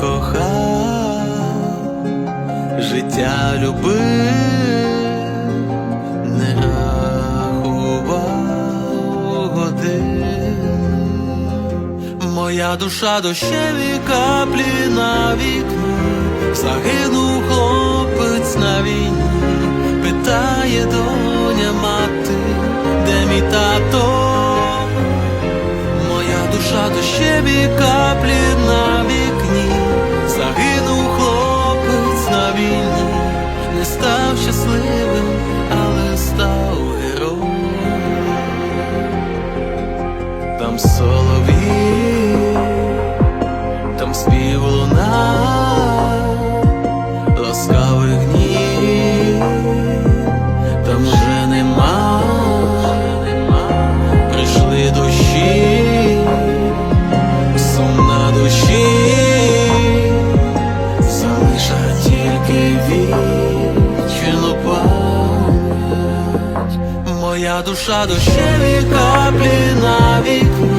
кохав, життя любив, не рахував годин. моя душа дощеві каплі на вікні, загинув хлопець на війні, питає доня мати, де мій тато, моя душа дощеві каплі. I'm solo душа дощеві каплі на вікно.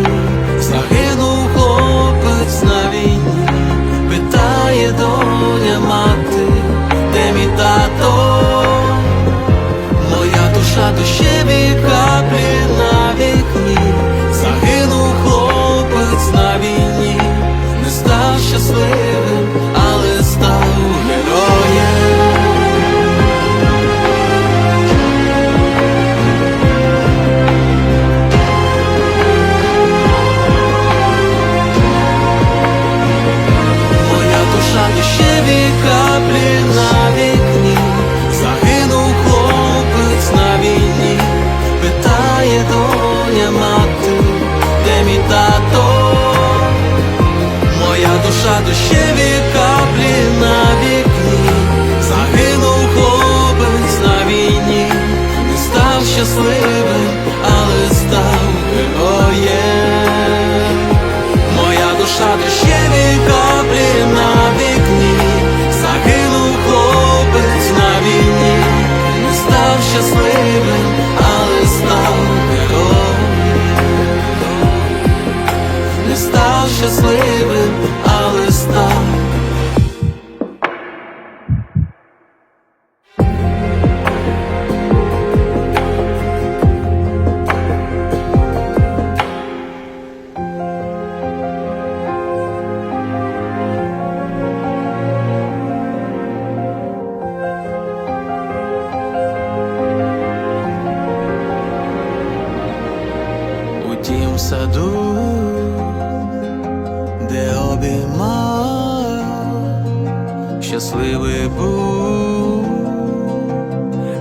щасливий був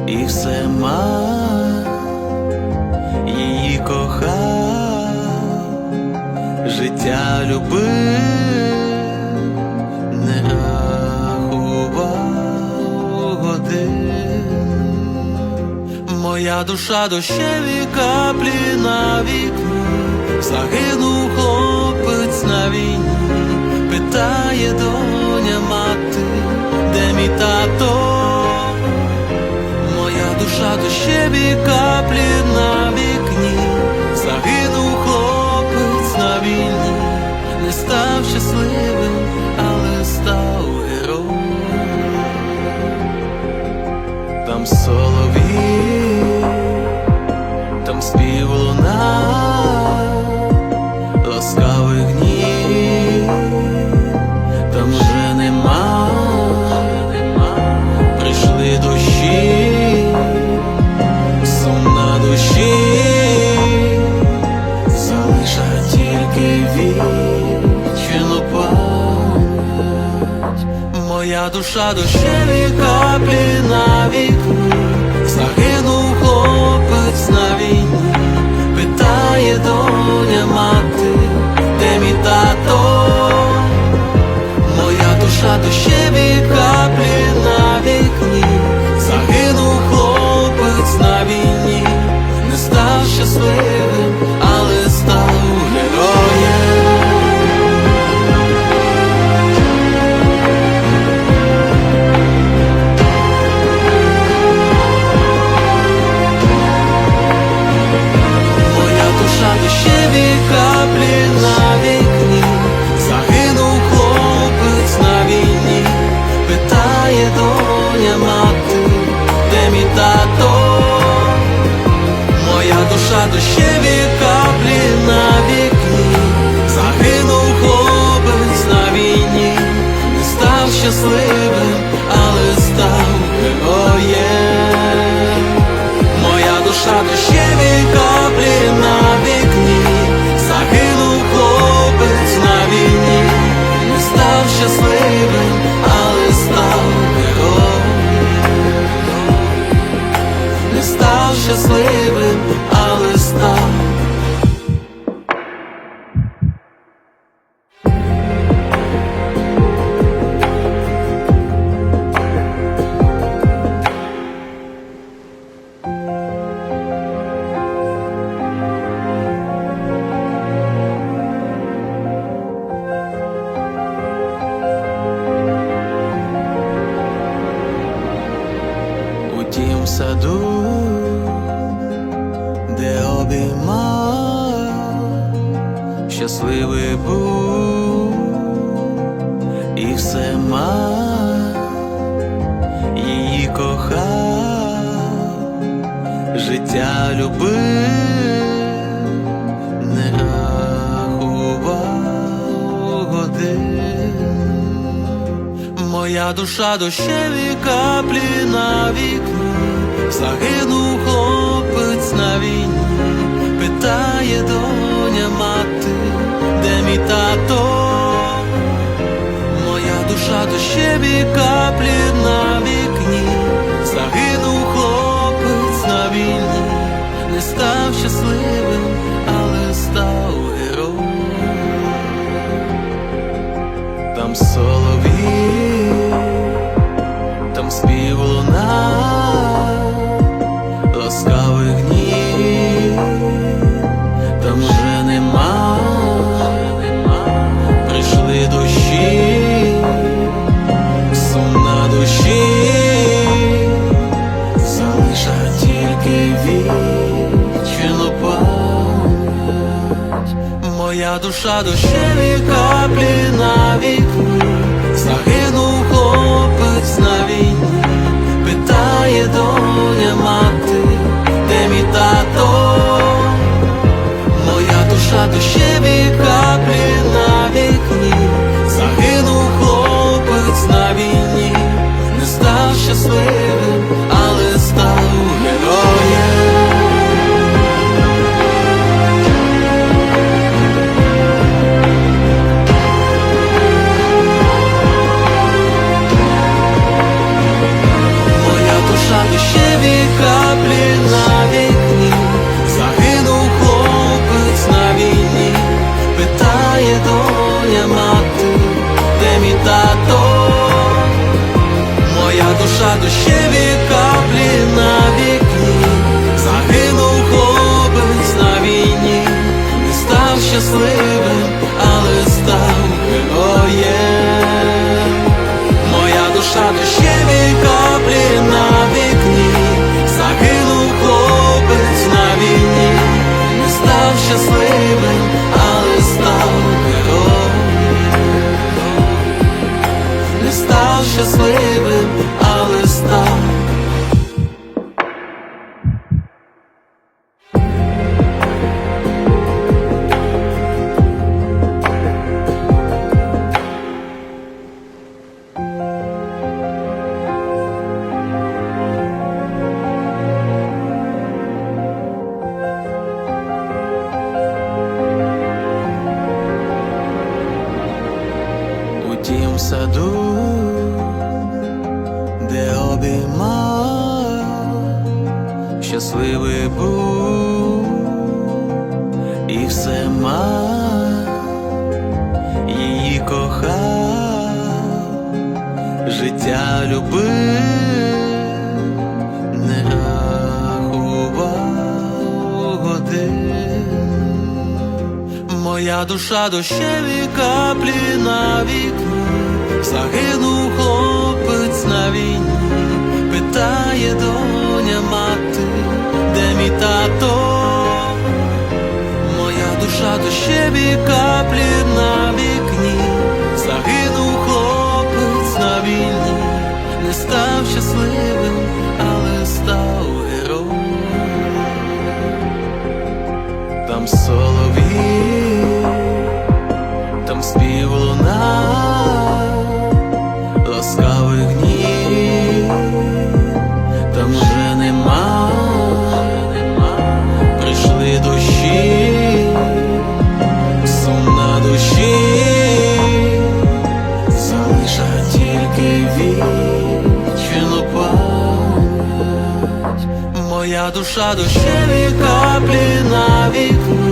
і все мав, її кохав, життя любив, не рахував годин. Моя душа дощеві каплі на вікні, загинув хлопець на війні, питає до. дощеві каплі на вікні, загинув хлопець на війні, не став щасливим, але став героєм. Там солов'ї, там співлуна. do chelicóptero. Став щасливим, але став. саду, де обіймав, щасливий був і все мав, її кохав, життя любив, не рахував годин. Моя душа дощеві каплі на вікні, загинув хлопець на війні, питає доня мати, де мій тато, моя душа дощеві каплі на вікні, загинув хлопець на війні, не став щасливим, Душа дощеві каплі на вікні, загинув хлопець на війні, питає доня мати, де мій тато, моя душа дощеві каплі на вікні, загинув хлопець на війні, не став щасливим, доня мати, життя любив, не рахував годин. Моя душа дощеві каплі на вікні, загинув хлопець на війні, питає доня мати, де мій тато, моя душа дощеві каплі на став щасливим, але став героєм, там солов'я. душа дощеві каплі на вікно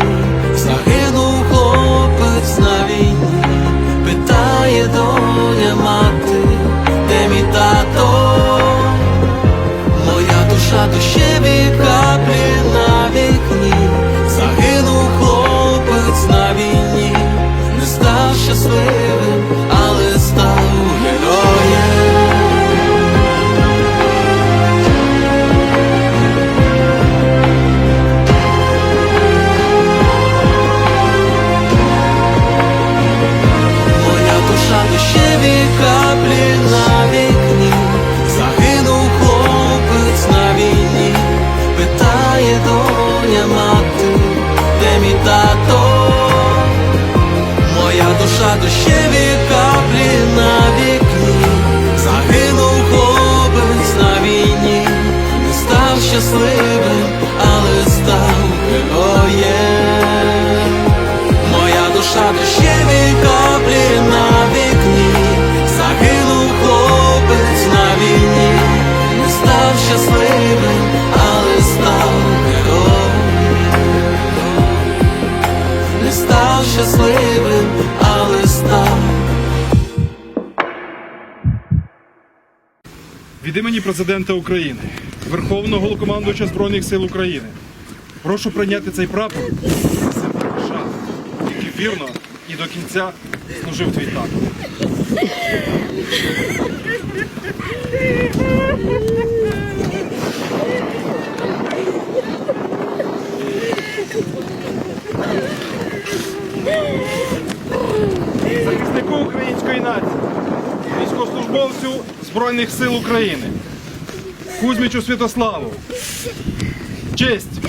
від імені президента України, Верховного Головнокомандуюча Збройних сил України. Прошу прийняти цей прапор держави, який вірно і до кінця служив твій так. Захиснику української нації, військовослужбовцю Збройних сил України. Кузьмічу Святославу. Честь!